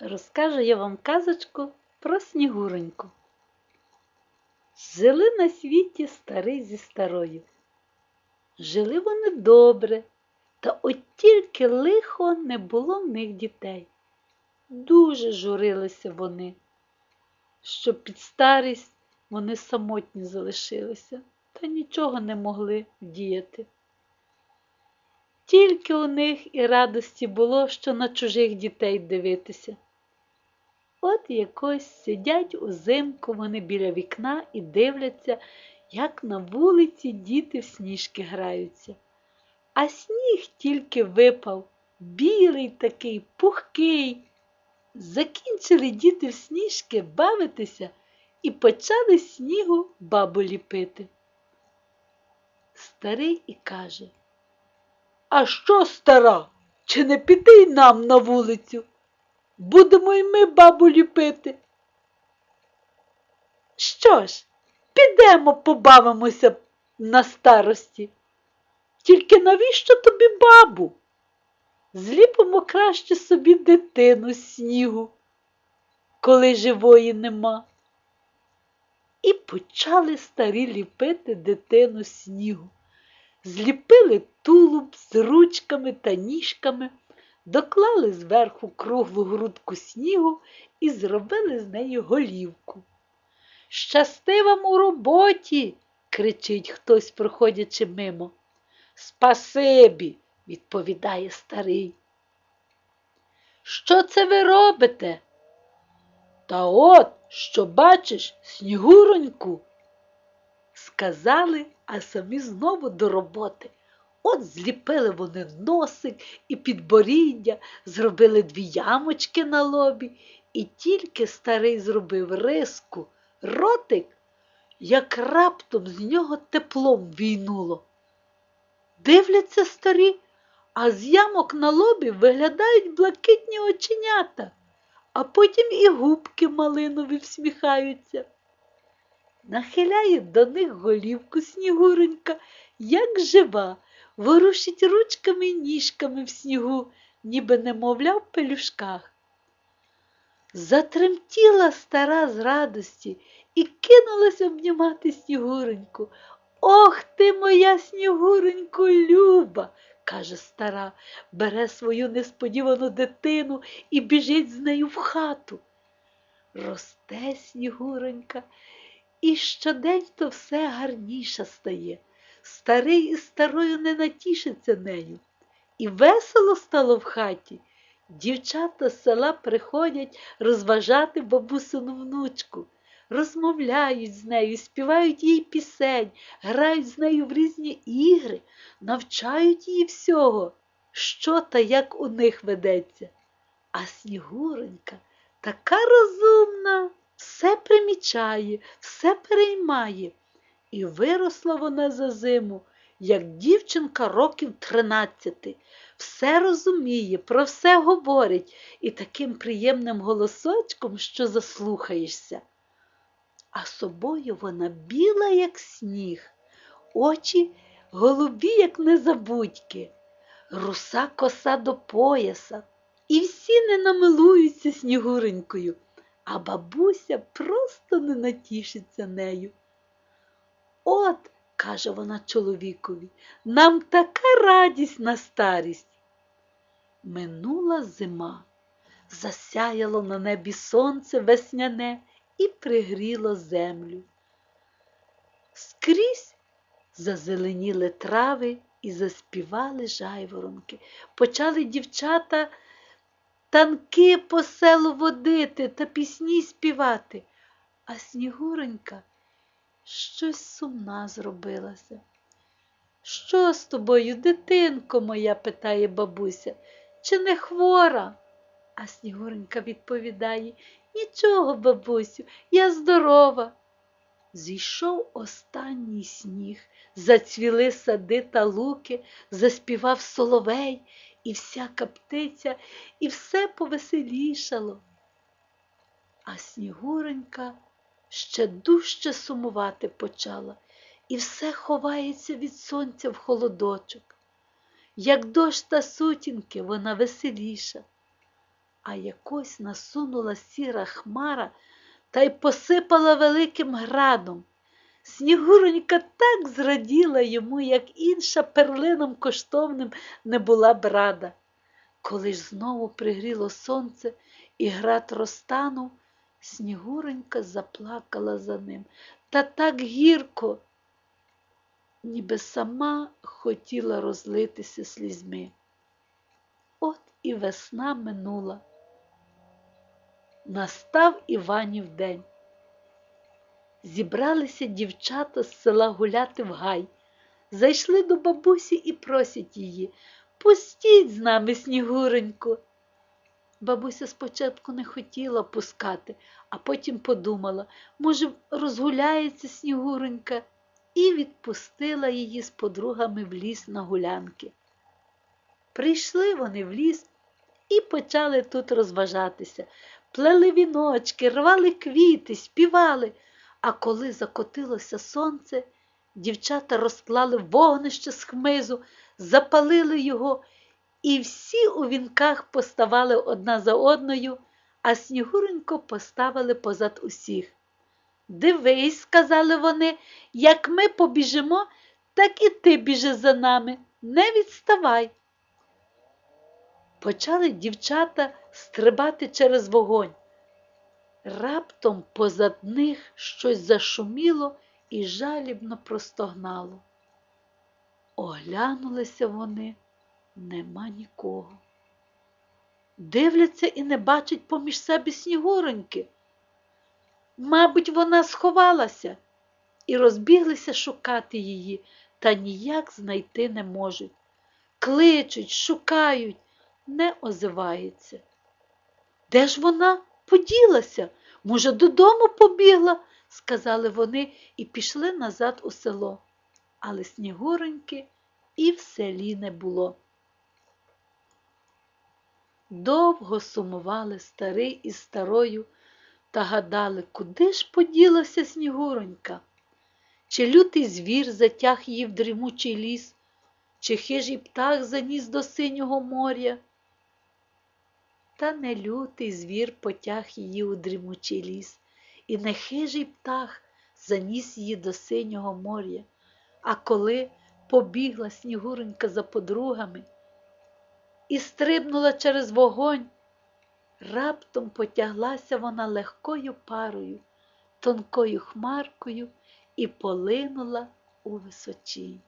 розкажу я вам казочку про Снігуреньку. Жили на світі старий зі старою. Жили вони добре, та от тільки лихо не було в них дітей. Дуже журилися вони, що під старість вони самотні залишилися та нічого не могли вдіяти. Тільки у них і радості було, що на чужих дітей дивитися. От якось сидять узимку вони біля вікна і дивляться, як на вулиці діти в сніжки граються. А сніг тільки випав, білий такий, пухкий. Закінчили діти в сніжки бавитися і почали снігу бабу ліпити. Старий і каже, а що, стара, чи не піти нам на вулицю? Будемо й ми бабу ліпити. Що ж, підемо побавимося на старості. Тільки навіщо тобі бабу? Зліпимо краще собі дитину з снігу, коли живої нема. І почали старі ліпити дитину з снігу. Зліпили тулуб з ручками та ніжками, доклали зверху круглу грудку снігу і зробили з неї голівку. Щасти вам у роботі, кричить хтось, проходячи мимо. Спасибі, відповідає старий. Що це ви робите? Та от, що бачиш, снігуроньку, сказали, а самі знову до роботи. От зліпили вони носик і підборіддя, зробили дві ямочки на лобі, і тільки старий зробив риску, ротик, як раптом з нього теплом війнуло. Дивляться старі, а з ямок на лобі виглядають блакитні оченята, а потім і губки малинові всміхаються. Нахиляє до них голівку снігуренька, як жива, ворушить ручками й ніжками в снігу, ніби немовля в пелюшках. Затремтіла стара з радості і кинулась обнімати снігуреньку. Ох ти, моя снігуренько, люба, каже стара, бере свою несподівану дитину і біжить з нею в хату. Росте снігуренька, і щодень то все гарніше стає. Старий із старою не натішиться нею. І весело стало в хаті. Дівчата з села приходять розважати бабусину внучку, розмовляють з нею, співають їй пісень, грають з нею в різні ігри, навчають її всього, що та як у них ведеться. А Снігуренька така розумна, все примічає, все переймає. І виросла вона за зиму, як дівчинка років тринадцяти. Все розуміє, про все говорить і таким приємним голосочком, що заслухаєшся. А собою вона біла, як сніг, очі голубі, як незабудьки, руса коса до пояса. І всі не намилуються снігуренькою, а бабуся просто не натішиться нею. От, каже вона чоловікові, нам така радість на старість. Минула зима, засяяло на небі сонце весняне і пригріло землю. Скрізь зазеленіли трави і заспівали жайворонки. Почали дівчата танки по селу водити та пісні співати, а Снігуренька щось сумна зробилася. Що з тобою, дитинко моя? питає бабуся, чи не хвора? А Снігуренька відповідає Нічого, бабусю, я здорова. Зійшов останній сніг, зацвіли сади та луки, заспівав соловей, і всяка птиця, і все повеселішало. А Снігуренька ще дужче сумувати почала, і все ховається від сонця в холодочок. Як дощ та сутінки, вона веселіша. а якось насунула сіра хмара та й посипала великим градом. Снігуронька так зраділа йому, як інша перлином коштовним не була б рада. Коли ж знову пригріло сонце і град розтанув, Снігуронька заплакала за ним та так гірко, ніби сама хотіла розлитися слізьми. От і весна минула. Настав Іванів день. Зібралися дівчата з села гуляти в гай. Зайшли до бабусі і просять її пустіть з нами Снігуреньку. Бабуся спочатку не хотіла пускати, а потім подумала, може, розгуляється Снігуренька, і відпустила її з подругами в ліс на гулянки. Прийшли вони в ліс і почали тут розважатися. Плели віночки, рвали квіти, співали. А коли закотилося сонце, дівчата розклали вогнище з хмизу, запалили його, і всі у вінках поставали одна за одною, а Снігуренько поставили позад усіх. Дивись, сказали вони, як ми побіжимо, так і ти біжи за нами, не відставай. Почали дівчата стрибати через вогонь. Раптом позад них щось зашуміло і жалібно простогнало. Оглянулися вони, нема нікого. Дивляться і не бачать поміж себе снігуроньки. Мабуть, вона сховалася і розбіглися шукати її, та ніяк знайти не можуть. Кличуть, шукають, не озивається. Де ж вона поділася? Може, додому побігла, сказали вони і пішли назад у село. Але Снігуреньки і в селі не було. Довго сумували старий із старою та гадали, куди ж поділася Снігуронька? Чи лютий звір затяг її в дрімучий ліс, чи хижий птах заніс до синього моря? Та не лютий звір потяг її у дрімучий ліс, і не хижий птах заніс її до синього моря. А коли побігла Снігуренька за подругами і стрибнула через вогонь, раптом потяглася вона легкою парою, тонкою хмаркою і полинула у височінь.